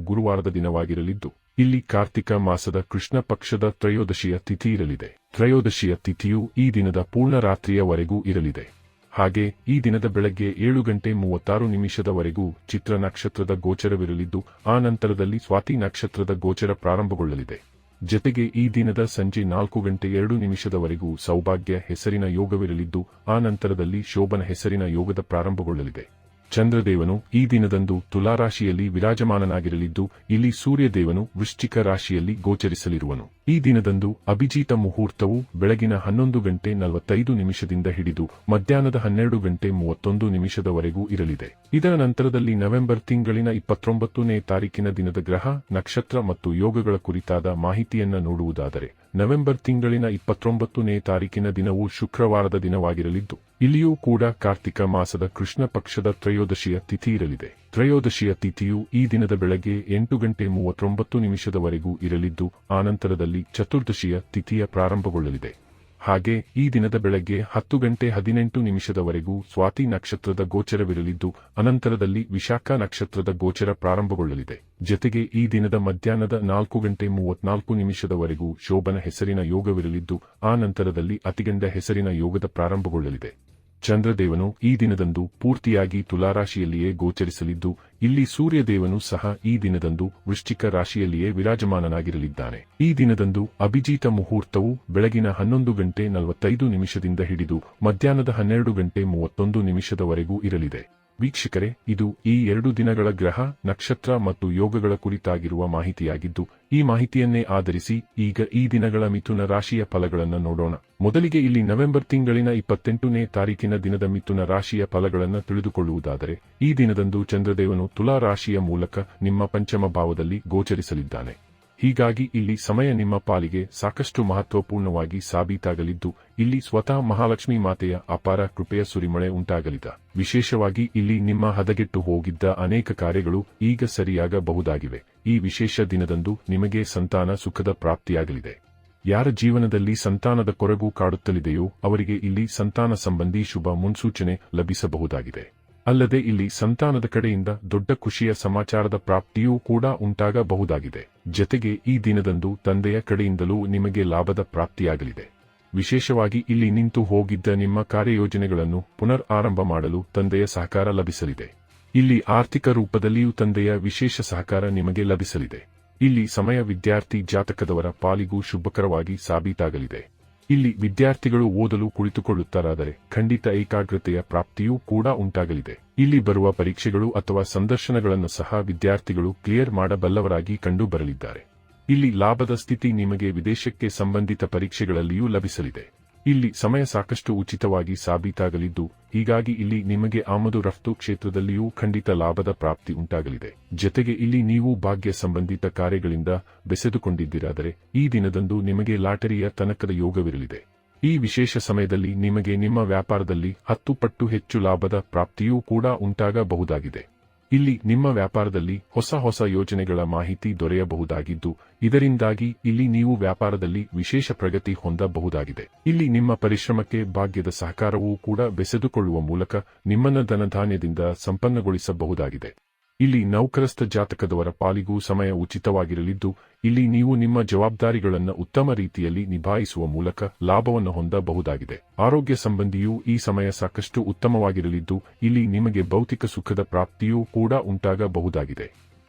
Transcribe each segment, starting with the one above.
ಗುರುವಾರದ ದಿನವಾಗಿರಲಿದ್ದು, ಇಲ್ಲಿ ಕಾರ್ತಿಕ ಮಾಸದ ಕೃಷ್ಣ ಪಕ್ಷದ ತ್ರಯೋದಶಿಯ ತಿಥಿ ಇರಲಿದೆ. ತ್ರಯೋದಶಿಯ ತಿಥಿಯು ಈ ದಿನದ ಪೂರ್ಣ ರಾತ್ರಿಯವರೆಗೂ ಇರಲಿದೆ. ಹಾಗೆ, ಈ ದಿನದ ಬೆಳಗ್ಗೆ ಏಳು ಗಂಟೆ ಮೂವತ್ತಾರು ನಿಮಿಷದವರೆಗೂ ಚಿತ್ರ ನಕ್ಷತ್ರದ ಗೋಚರವಿರಲಿದ್ದು, ಆ ನಂತರದಲ್ಲಿ ಸ್ವಾತಿ ನಕ್ಷತ್ರದ ಗೋಚರ ಪ್ರಾರಂಭಗೊಳ್ಳಲಿದೆ. ಜತೆಗೆ ಈ ದಿನದ ಸಂಜೆ ನಾಲ್ಕು ಗಂಟೆ ಎರಡು ನಿಮಿಷದವರೆಗೂ ಸೌಭಾಗ್ಯ ಹೆಸರಿನ ಯೋಗವಿರಲಿದ್ದು, ಆ ನಂತರದಲ್ಲಿ ಶೋಭನ ಹೆಸರಿನ ಯೋಗದ ಪ್ರಾರಂಭಗೊಳ್ಳಲಿದೆ. ಚಂದ್ರದೇವನು ಈ ದಿನದಂದು ತುಲಾರಾಶಿಯಲ್ಲಿ ವಿರಾಜಮಾನನಾಗಿರಲಿದ್ದು, ಇಲ್ಲಿ ಸೂರ್ಯದೇವನು ವೃಶ್ಚಿಕ ರಾಶಿಯಲ್ಲಿ ಗೋಚರಿಸಲಿರುವನು. ಈ ದಿನದಂದು ಅಭಿಜಿತ ಮುಹೂರ್ತವು ಬೆಳಗಿನ ಹನ್ನೊಂದು ಗಂಟೆ ನಲವತ್ತೈದು ನಿಮಿಷದಿಂದ ಹಿಡಿದು, ಮಧ್ಯಾಹ್ನದ ಹನ್ನೆರಡು ಗಂಟೆ ಮೂವತ್ತೊಂದು ನಿಮಿಷದವರೆಗೂ ಇರಲಿದೆ. ಇದರ ನಂತರದಲ್ಲಿ ನವೆಂಬರ್ ತಿಂಗಳಿನ ಇಪ್ಪತ್ತೊಂಬತ್ತನೇ ತಾರೀಕಿನ ದಿನದ ಗ್ರಹ, ನಕ್ಷತ್ರ ಮತ್ತು ಯೋಗಗಳ ಕುರಿತಾದ ಮಾಹಿತಿಯನ್ನ ನೋಡುವುದಾದರೆ ನವೆಂಬರ್ ತಿಂಗಳಿನ ಇಪ್ಪತ್ತೊಂಬತ್ತನೇ ತಾರೀಕಿನ ದಿನವು ಶುಕ್ರವಾರದ ದಿನವಾಗಿರಲಿದ್ದು, ಇಲ್ಲಿಯೂ ಕೂಡ ಕಾರ್ತಿಕ ಮಾಸದ ಕೃಷ್ಣ ಪಕ್ಷದ ತ್ರಯೋದಶಿಯ ತಿಥಿ ಇರಲಿದೆ. ತ್ರಯೋದಶಿಯ ತಿಥಿಯು ಈ ದಿನದ ಬೆಳಗ್ಗೆ ಎಂಟು ಗಂಟೆ ಮೂವತ್ತೊಂಬತ್ತು ನಿಮಿಷದವರೆಗೂ ಇರಲಿದ್ದು ಆನಂತರದಲ್ಲಿ ಚತುರ್ದಶಿಯ ತಿಥಿಯ ಪ್ರಾರಂಭಗೊಳ್ಳಲಿದೆ. ಹಾಗೆ ಈ ದಿನದ ಬೆಳಗ್ಗೆ ಹತ್ತು ಗಂಟೆ ಹದಿನೆಂಟು ನಿಮಿಷದವರೆಗೂ ಸ್ವಾತಿ ನಕ್ಷತ್ರದ ಗೋಚರವಿರಲಿದ್ದು, ಅನಂತರದಲ್ಲಿ ವಿಶಾಖ ನಕ್ಷತ್ರದ ಗೋಚರ ಪ್ರಾರಂಭಗೊಳ್ಳಲಿದೆ. ಜತೆಗೆ ಈ ದಿನದ ಮಧ್ಯಾಹ್ನದ ನಾಲ್ಕು ಗಂಟೆ ಮೂವತ್ನಾಲ್ಕು ನಿಮಿಷದವರೆಗೂ ಶೋಭನ ಹೆಸರಿನ ಯೋಗವಿರಲಿದ್ದು, ಆ ನಂತರದಲ್ಲಿ ಅತಿಗಂಡ ಹೆಸರಿನ ಯೋಗದ ಪ್ರಾರಂಭಗೊಳ್ಳಲಿದೆ. ಚಂದ್ರದೇವನು ಈ ದಿನದಂದು ಪೂರ್ತಿಯಾಗಿ ತುಲಾರಾಶಿಯಲ್ಲಿಯೇ ಗೋಚರಿಸಲಿದ್ದು, ಇಲ್ಲಿ ಸೂರ್ಯದೇವನು ಸಹ ಈ ದಿನದಂದು ವೃಶ್ಚಿಕ ರಾಶಿಯಲ್ಲಿಯೇ ವಿರಾಜಮಾನನಾಗಿರಲಿದ್ದಾನೆ. ಈ ದಿನದಂದು ಅಭಿಜೀತ ಮುಹೂರ್ತವು ಬೆಳಗಿನ ಹನ್ನೊಂದು ಗಂಟೆ ನಲವತ್ತೈದು ನಿಮಿಷದಿಂದ ಹಿಡಿದು ಮಧ್ಯಾಹ್ನದ ಹನ್ನೆರಡು ಗಂಟೆ ಮೂವತ್ತೊಂದು ನಿಮಿಷದವರೆಗೂ ಇರಲಿದೆ. ವೀಕ್ಷಕರೇ, ಇದು ಈ ಎರಡು ದಿನಗಳ ಗ್ರಹ, ನಕ್ಷತ್ರ ಮತ್ತು ಯೋಗಗಳ ಕುರಿತಾಗಿರುವ ಮಾಹಿತಿಯಾಗಿದ್ದು, ಈ ಮಾಹಿತಿಯನ್ನೇ ಆಧರಿಸಿ ಈಗ ಈ ದಿನಗಳ ಮಿಥುನ ರಾಶಿಯ ಫಲಗಳನ್ನು ನೋಡೋಣ. ಮೊದಲಿಗೆ ಇಲ್ಲಿ ನವೆಂಬರ್ ತಿಂಗಳಿನ ಇಪ್ಪತ್ತೆಂಟನೇ ತಾರೀಕಿನ ದಿನದ ಮಿಥುನ ರಾಶಿಯ ಫಲಗಳನ್ನು ತಿಳಿದುಕೊಳ್ಳುವುದಾದರೆ, ಈ ದಿನದಂದು ಚಂದ್ರದೇವನು ತುಲಾ ರಾಶಿಯ ಮೂಲಕ ನಿಮ್ಮ ಪಂಚಮ ಭಾವದಲ್ಲಿ ಗೋಚರಿಸಲಿದ್ದಾನೆ. ಹೀಗಾಗಿ ಇಲ್ಲಿ ಸಮಯ ನಿಮ್ಮ ಪಾಲಿಗೆ ಸಾಕಷ್ಟು ಮಹತ್ವಪೂರ್ಣವಾಗಿ ಸಾಬೀತಾಗಲಿದ್ದು, ಇಲ್ಲಿ ಸ್ವತಃ ಮಹಾಲಕ್ಷ್ಮಿ ಮಾತೆಯ ಅಪಾರ ಕೃಪೆಯ ಸುರಿಮಳೆ ಉಂಟಾಗಲಿದೆ. ವಿಶೇಷವಾಗಿ ಇಲ್ಲಿ ನಿಮ್ಮ ಹದಗೆಟ್ಟು ಹೋಗಿದ್ದ ಅನೇಕ ಕಾರ್ಯಗಳು ಈಗ ಸರಿಯಾಗಬಹುದಾಗಿವೆ. ಈ ವಿಶೇಷ ದಿನದಂದು ನಿಮಗೆ ಸಂತಾನ ಸುಖದ ಪ್ರಾಪ್ತಿಯಾಗಲಿದೆ. ಯಾರ ಜೀವನದಲ್ಲಿ ಸಂತಾನದ ಕೊರಗು ಕಾಡುತ್ತಲಿದೆಯೋ, ಅವರಿಗೆ ಇಲ್ಲಿ ಸಂತಾನ ಸಂಬಂಧಿ ಶುಭ ಮುನ್ಸೂಚನೆ ಲಭಿಸಬಹುದಾಗಿದೆ. ಅಲ್ಲದೆ ಇಲ್ಲಿ ಸಂತಾನದ ಕಡೆಯಿಂದ ದೊಡ್ಡ ಖುಷಿಯ ಸಮಾಚಾರದ ಪ್ರಾಪ್ತಿಯೂ ಕೂಡ ಉಂಟಾಗಬಹುದಾಗಿದೆ. ಜತೆಗೆ ಈ ದಿನದಂದು ತಂದೆಯ ಕಡೆಯಿಂದಲೂ ನಿಮಗೆ ಲಾಭದ ಪ್ರಾಪ್ತಿಯಾಗಲಿದೆ. ವಿಶೇಷವಾಗಿ ಇಲ್ಲಿ ನಿಂತು ಹೋಗಿದ್ದ ನಿಮ್ಮ ಕಾರ್ಯಯೋಜನೆಗಳನ್ನು ಪುನರ್ ಆರಂಭ ಮಾಡಲು ತಂದೆಯ ಸಹಕಾರ ಲಭಿಸಲಿದೆ. ಇಲ್ಲಿ ಆರ್ಥಿಕ ರೂಪದಲ್ಲಿಯೂ ತಂದೆಯ ವಿಶೇಷ ಸಹಕಾರ ನಿಮಗೆ ಲಭಿಸಲಿದೆ. ಇಲ್ಲಿ ಸಮಯ ವಿದ್ಯಾರ್ಥಿ ಜಾತಕದವರ ಪಾಲಿಗೂ ಶುಭಕರವಾಗಿ ಸಾಬೀತಾಗಲಿದೆ. ಇಲ್ಲಿ ವಿದ್ಯಾರ್ಥಿಗಳು ಓದಲು ಕುಳಿತುಕೊಳ್ಳುತ್ತಾರಾದರೆ ಖಂಡಿತ ಏಕಾಗ್ರತೆಯ ಪ್ರಾಪ್ತಿಯೂ ಕೂಡ ಉಂಟಾಗಲಿದೆ. ಇಲ್ಲಿ ಬರುವ ಪರೀಕ್ಷೆಗಳು ಅಥವಾ ಸಂದರ್ಶನಗಳನ್ನು ಸಹ ವಿದ್ಯಾರ್ಥಿಗಳು ಕ್ಲಿಯರ್ ಮಾಡಬಲ್ಲವರಾಗಿ ಕಂಡು ಬರಲಿದ್ದಾರೆ ಇಲ್ಲಿ ಲಾಭದ ಸ್ಥಿತಿ ನಿಮಗೆ ವಿದೇಶಕ್ಕೆ ಸಂಬಂಧಿತ ಪರೀಕ್ಷೆಗಳಲ್ಲಿಯೂ ಲಭಿಸಲಿದೆ. ಇಲ್ಲಿ ಸಮಯ ಸಾಕಷ್ಟು ಉಚಿತವಾಗಿ ಸಾಬೀತಾಗಲಿದ್ದು ಹೀಗಾಗಿ ಇಲ್ಲಿ ನಿಮಗೆ ಆಮದು ರಫ್ತು ಕ್ಷೇತ್ರದಲ್ಲಿಯೂ ಖಂಡಿತ ಲಾಭದ ಪ್ರಾಪ್ತಿ ಉಂಟಾಗಲಿದೆ. ಜತೆಗೆ ಇಲ್ಲಿ ನೀವು ಭಾಗ್ಯ ಸಂಬಂಧಿತ ಕಾರ್ಯಗಳಿಂದ ಬೆಸೆದುಕೊಂಡಿದ್ದೀರಾದರೆ ಈ ದಿನದಂದು ನಿಮಗೆ ಲಾಟರಿಯ ತನಕದ ಯೋಗವಿರಲಿದೆ. ಈ ವಿಶೇಷ ಸಮಯದಲ್ಲಿ ನಿಮಗೆ ನಿಮ್ಮ ವ್ಯಾಪಾರದಲ್ಲಿ ಹತ್ತು ಪಟ್ಟು ಹೆಚ್ಚು ಲಾಭದ ಪ್ರಾಪ್ತಿಯೂ ಕೂಡ ಉಂಟಾಗಬಹುದಾಗಿದೆ. ಇಲ್ಲಿ ನಿಮ್ಮ ವ್ಯಾಪಾರದಲ್ಲಿ ಹೊಸ ಹೊಸ ಯೋಜನೆಗಳ ಮಾಹಿತಿ ದೊರೆಯಬಹುದಾಗಿದ್ದು, ಇದರಿಂದಾಗಿ ಇಲ್ಲಿ ನೀವು ವ್ಯಾಪಾರದಲ್ಲಿ ವಿಶೇಷ ಪ್ರಗತಿ ಹೊಂದಬಹುದಾಗಿದೆ. ಇಲ್ಲಿ ನಿಮ್ಮ ಪರಿಶ್ರಮಕ್ಕೆ ಭಾಗ್ಯದ ಸಹಕಾರವೂ ಕೂಡ ಬೆಸೆದುಕೊಳ್ಳುವ ಮೂಲಕ ನಿಮ್ಮನ್ನ ಧನಧಾನ್ಯದಿಂದ ಸಂಪನ್ನಗೊಳಿಸಬಹುದಾಗಿದೆ. ಇಲ್ಲಿ ನೌಕರಸ್ಥ ಜಾತಕದವರ ಪಾಲಿಗೂ ಸಮಯ ಉಚಿತವಾಗಿರಲಿದ್ದು, ಇಲ್ಲಿ ನೀವು ನಿಮ್ಮ ಜವಾಬ್ದಾರಿಗಳನ್ನು ಉತ್ತಮ ರೀತಿಯಲ್ಲಿ ನಿಭಾಯಿಸುವ ಮೂಲಕ ಲಾಭವನ್ನು ಹೊಂದಬಹುದಾಗಿದೆ. ಆರೋಗ್ಯ ಸಂಬಂಧಿಯೂ ಈ ಸಮಯ ಸಾಕಷ್ಟು ಉತ್ತಮವಾಗಿರಲಿದ್ದು, ಇಲ್ಲಿ ನಿಮಗೆ ಭೌತಿಕ ಸುಖದ ಪ್ರಾಪ್ತಿಯೂ ಕೂಡ ಉಂಟಾಗಬಹುದಾಗಿದೆ.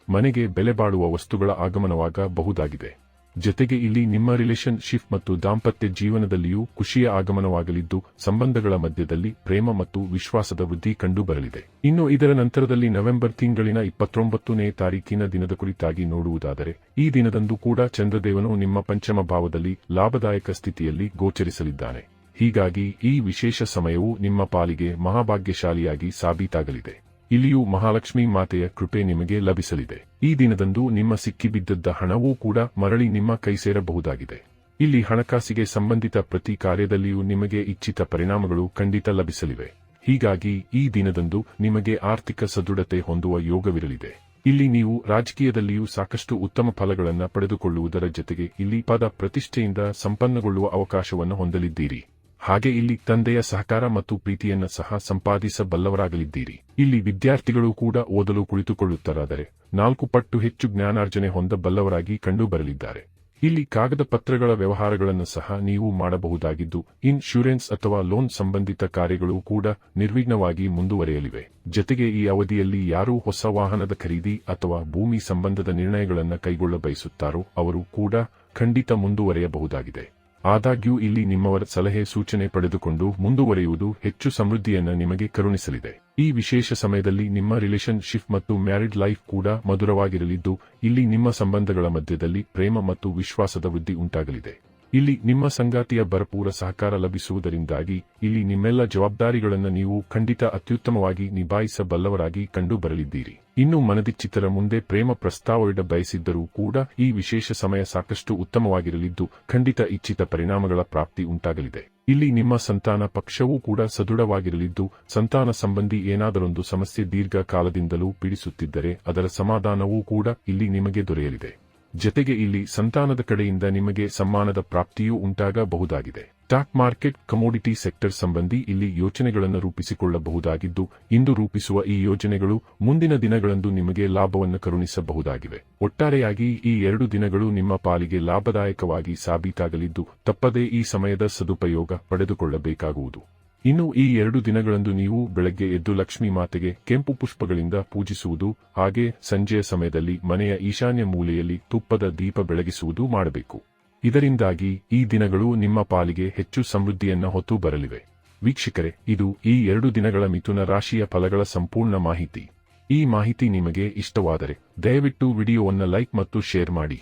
ಮನೆಗೆ ಬೆಲೆ ಬಾಳುವ ವಸ್ತುಗಳ ಆಗಮನವಾಗಬಹುದಾಗಿದೆ. ಜತೆಗೆ ಇಲ್ಲಿ ನಿಮ್ಮ ರಿಲೇಷನ್ ಶಿಪ್ ಮತ್ತು ದಾಂಪತ್ಯ ಜೀವನದಲ್ಲಿಯೂ ಖುಷಿಯ ಆಗಮನವಾಗಲಿದ್ದು, ಸಂಬಂಧಗಳ ಮಧ್ಯದಲ್ಲಿ ಪ್ರೇಮ ಮತ್ತು ವಿಶ್ವಾಸದ ವೃದ್ಧಿ ಕಂಡುಬರಲಿದೆ. ಇನ್ನು ಇದರ ನಂತರದಲ್ಲಿ ನವೆಂಬರ್ ತಿಂಗಳಿನ ಇಪ್ಪತ್ತೊಂಬತ್ತನೇ ತಾರೀಕಿನ ದಿನದ ಕುರಿತಾಗಿ ನೋಡುವುದಾದರೆ, ಈ ದಿನದಂದು ಕೂಡ ಚಂದ್ರದೇವನು ನಿಮ್ಮ ಪಂಚಮ ಭಾವದಲ್ಲಿ ಲಾಭದಾಯಕ ಸ್ಥಿತಿಯಲ್ಲಿ ಗೋಚರಿಸಲಿದ್ದಾನೆ. ಹೀಗಾಗಿ ಈ ವಿಶೇಷ ಸಮಯವು ನಿಮ್ಮ ಪಾಲಿಗೆ ಮಹಾಭಾಗ್ಯಶಾಲಿಯಾಗಿ ಸಾಬೀತಾಗಲಿದೆ. ಇಲ್ಲಿಯೂ ಮಹಾಲಕ್ಷ್ಮಿ ಮಾತೆಯ ಕೃಪೆ ನಿಮಗೆ ಲಭಿಸಲಿದೆ. ಈ ದಿನದಂದು ನಿಮ್ಮ ಸಿಕ್ಕಿಬಿದ್ದದ್ದ ಹಣವೂ ಕೂಡ ಮರಳಿ ನಿಮ್ಮ ಕೈ ಸೇರಬಹುದಾಗಿದೆ. ಇಲ್ಲಿ ಹಣಕಾಸಿಗೆ ಸಂಬಂಧಿತ ಪ್ರತಿ ಕಾರ್ಯದಲ್ಲಿಯೂ ನಿಮಗೆ ಇಚ್ಛಿತ ಪರಿಣಾಮಗಳು ಖಂಡಿತ ಲಭಿಸಲಿವೆ. ಹೀಗಾಗಿ ಈ ದಿನದಂದು ನಿಮಗೆ ಆರ್ಥಿಕ ಸದೃಢತೆ ಹೊಂದುವ ಯೋಗವಿರಲಿದೆ. ಇಲ್ಲಿ ನೀವು ರಾಜಕೀಯದಲ್ಲಿಯೂ ಸಾಕಷ್ಟು ಉತ್ತಮ ಫಲಗಳನ್ನು ಪಡೆದುಕೊಳ್ಳುವುದರ ಜೊತೆಗೆ ಇಲ್ಲಿ ಪದ ಪ್ರತಿಷ್ಠೆಯಿಂದ ಸಂಪನ್ನಗೊಳ್ಳುವ ಅವಕಾಶವನ್ನು ಹೊಂದಲಿದ್ದೀರಿ. ಹಾಗೆ ಇಲ್ಲಿ ತಂದೆಯ ಸಹಕಾರ ಮತ್ತು ಪ್ರೀತಿಯನ್ನು ಸಹ ಸಂಪಾದಿಸಬಲ್ಲವರಾಗಲಿದ್ದೀರಿ. ಇಲ್ಲಿ ವಿದ್ಯಾರ್ಥಿಗಳು ಕೂಡ ಓದಲು ಕುಳಿತುಕೊಳ್ಳುತ್ತಾರಾದರೆ ನಾಲ್ಕು ಪಟ್ಟು ಹೆಚ್ಚು ಜ್ಞಾನಾರ್ಜನೆ ಹೊಂದಬಲ್ಲವರಾಗಿ ಕಂಡುಬರಲಿದ್ದಾರೆ. ಇಲ್ಲಿ ಕಾಗದ ಪತ್ರಗಳ ವ್ಯವಹಾರಗಳನ್ನು ಸಹ ನೀವು ಮಾಡಬಹುದಾಗಿದ್ದು, ಇನ್ಶೂರೆನ್ಸ್ ಅಥವಾ ಲೋನ್ ಸಂಬಂಧಿತ ಕಾರ್ಯಗಳು ಕೂಡ ನಿರ್ವಿಘ್ನವಾಗಿ ಮುಂದುವರೆಯಲಿವೆ. ಜತೆಗೆ ಈ ಅವಧಿಯಲ್ಲಿ ಯಾರು ಹೊಸ ವಾಹನದ ಖರೀದಿ ಅಥವಾ ಭೂಮಿ ಸಂಬಂಧದ ನಿರ್ಣಯಗಳನ್ನು ಕೈಗೊಳ್ಳಬಯಸುತ್ತಾರೋ ಅವರು ಕೂಡ ಖಂಡಿತ ಮುಂದುವರೆಯಬಹುದಾಗಿದೆ. ಆದಾಗ್ಯೂ ಇಲ್ಲಿ ನಿಮ್ಮವರ ಸಲಹೆ ಸೂಚನೆ ಪಡೆದುಕೊಂಡು ಮುಂದುವರೆಯುವುದು ಹೆಚ್ಚು ಸಮೃದ್ಧಿಯನ್ನು ನಿಮಗೆ ಕರುಣಿಸಲಿದೆ. ಈ ವಿಶೇಷ ಸಮಯದಲ್ಲಿ ನಿಮ್ಮ ರಿಲೇಶನ್ ಶಿಪ್ ಮತ್ತು ಮ್ಯಾರಿಡ್ ಲೈಫ್ ಕೂಡ ಮಧುರವಾಗಿರಲಿದ್ದು, ಇಲ್ಲಿ ನಿಮ್ಮ ಸಂಬಂಧಗಳ ಮಧ್ಯದಲ್ಲಿ ಪ್ರೇಮ ಮತ್ತು ವಿಶ್ವಾಸದ ವೃದ್ಧಿ ಉಂಟಾಗಲಿದೆ. ಇಲ್ಲಿ ನಿಮ್ಮ ಸಂಗಾತಿಯ ಭರಪೂರ ಸಹಕಾರ ಲಭಿಸುವುದರಿಂದಾಗಿ, ಇಲ್ಲಿ ನಿಮ್ಮೆಲ್ಲ ಜವಾಬ್ದಾರಿಗಳನ್ನು ನೀವು ಖಂಡಿತ ಅತ್ಯುತ್ತಮವಾಗಿ ನಿಭಾಯಿಸಬಲ್ಲವರಾಗಿ ಕಂಡು ಬರಲಿದ್ದೀರಿ ಇನ್ನು ಮನದಿಚ್ಚಿತರ ಮುಂದೆ ಪ್ರೇಮ ಪ್ರಸ್ತಾವವಿಡ ಬಯಸಿದ್ದರೂ ಕೂಡ ಈ ವಿಶೇಷ ಸಮಯ ಸಾಕಷ್ಟು ಉತ್ತಮವಾಗಿರಲಿದ್ದು, ಖಂಡಿತ ಇಚ್ಛಿತ ಪರಿಣಾಮಗಳ ಪ್ರಾಪ್ತಿ ಉಂಟಾಗಲಿದೆ. ಇಲ್ಲಿ ನಿಮ್ಮ ಸಂತಾನ ಪಕ್ಷವೂ ಕೂಡ ಸದೃಢವಾಗಿರಲಿದ್ದು, ಸಂತಾನ ಸಂಬಂಧಿ ಏನಾದರೊಂದು ಸಮಸ್ಯೆ ದೀರ್ಘಕಾಲದಿಂದಲೂ ಪೀಡಿಸುತ್ತಿದ್ದರೆ ಅದರ ಸಮಾಧಾನವೂ ಕೂಡ ಇಲ್ಲಿ ನಿಮಗೆ ದೊರೆಯಲಿದೆ. ಜತೆಗೆ ಇಲ್ಲಿ ಸಂತಾನದ ಕಡೆಯಿಂದ ನಿಮಗೆ ಸಮ್ಮಾನದ ಪ್ರಾಪ್ತಿಯೂ ಉಂಟಾಗಬಹುದಾಗಿದೆ. ಸ್ಟಾಕ್ ಮಾರ್ಕೆಟ್, ಕಮೋಡಿಟಿ ಸೆಕ್ಟರ್ ಸಂಬಂಧಿ ಇಲ್ಲಿ ಯೋಜನೆಗಳನ್ನು ರೂಪಿಸಿಕೊಳ್ಳಬಹುದಾಗಿದ್ದು, ಇಂದು ರೂಪಿಸುವ ಈ ಯೋಜನೆಗಳು ಮುಂದಿನ ದಿನಗಳಂದು ನಿಮಗೆ ಲಾಭವನ್ನು ಕರುಣಿಸಬಹುದಾಗಿವೆ. ಒಟ್ಟಾರೆಯಾಗಿ ಈ ಎರಡು ದಿನಗಳು ನಿಮ್ಮ ಪಾಲಿಗೆ ಲಾಭದಾಯಕವಾಗಿ ಸಾಬೀತಾಗಲಿದ್ದು, ತಪ್ಪದೇ ಈ ಸಮಯದ ಸದುಪಯೋಗ ಪಡೆದುಕೊಳ್ಳಬೇಕಾಗುವುದು. ಇನ್ನು ಈ ಎರಡು ದಿನಗಳಂದು ನೀವು ಬೆಳಗ್ಗೆ ಎದ್ದು ಲಕ್ಷ್ಮಿ ಮಾತೆಗೆ ಕೆಂಪು ಪುಷ್ಪಗಳಿಂದ ಪೂಜಿಸುವುದು, ಹಾಗೆ ಸಂಜೆಯ ಸಮಯದಲ್ಲಿ ಮನೆಯ ಈಶಾನ್ಯ ಮೂಲೆಯಲ್ಲಿ ತುಪ್ಪದ ದೀಪ ಬೆಳಗಿಸುವುದು ಮಾಡಬೇಕು. ಇದರಿಂದಾಗಿ ಈ ದಿನಗಳು ನಿಮ್ಮ ಪಾಲಿಗೆ ಹೆಚ್ಚು ಸಮೃದ್ಧಿಯನ್ನ ಹೊತ್ತು ಬರಲಿವೆ. ವೀಕ್ಷಕರೇ, ಇದು ಈ ಎರಡು ದಿನಗಳ ಮಿಥುನ ರಾಶಿಯ ಫಲಗಳ ಸಂಪೂರ್ಣ ಮಾಹಿತಿ. ಈ ಮಾಹಿತಿ ನಿಮಗೆ ಇಷ್ಟವಾದರೆ ದಯವಿಟ್ಟು ವಿಡಿಯೋವನ್ನು ಲೈಕ್ ಮತ್ತು ಶೇರ್ ಮಾಡಿ.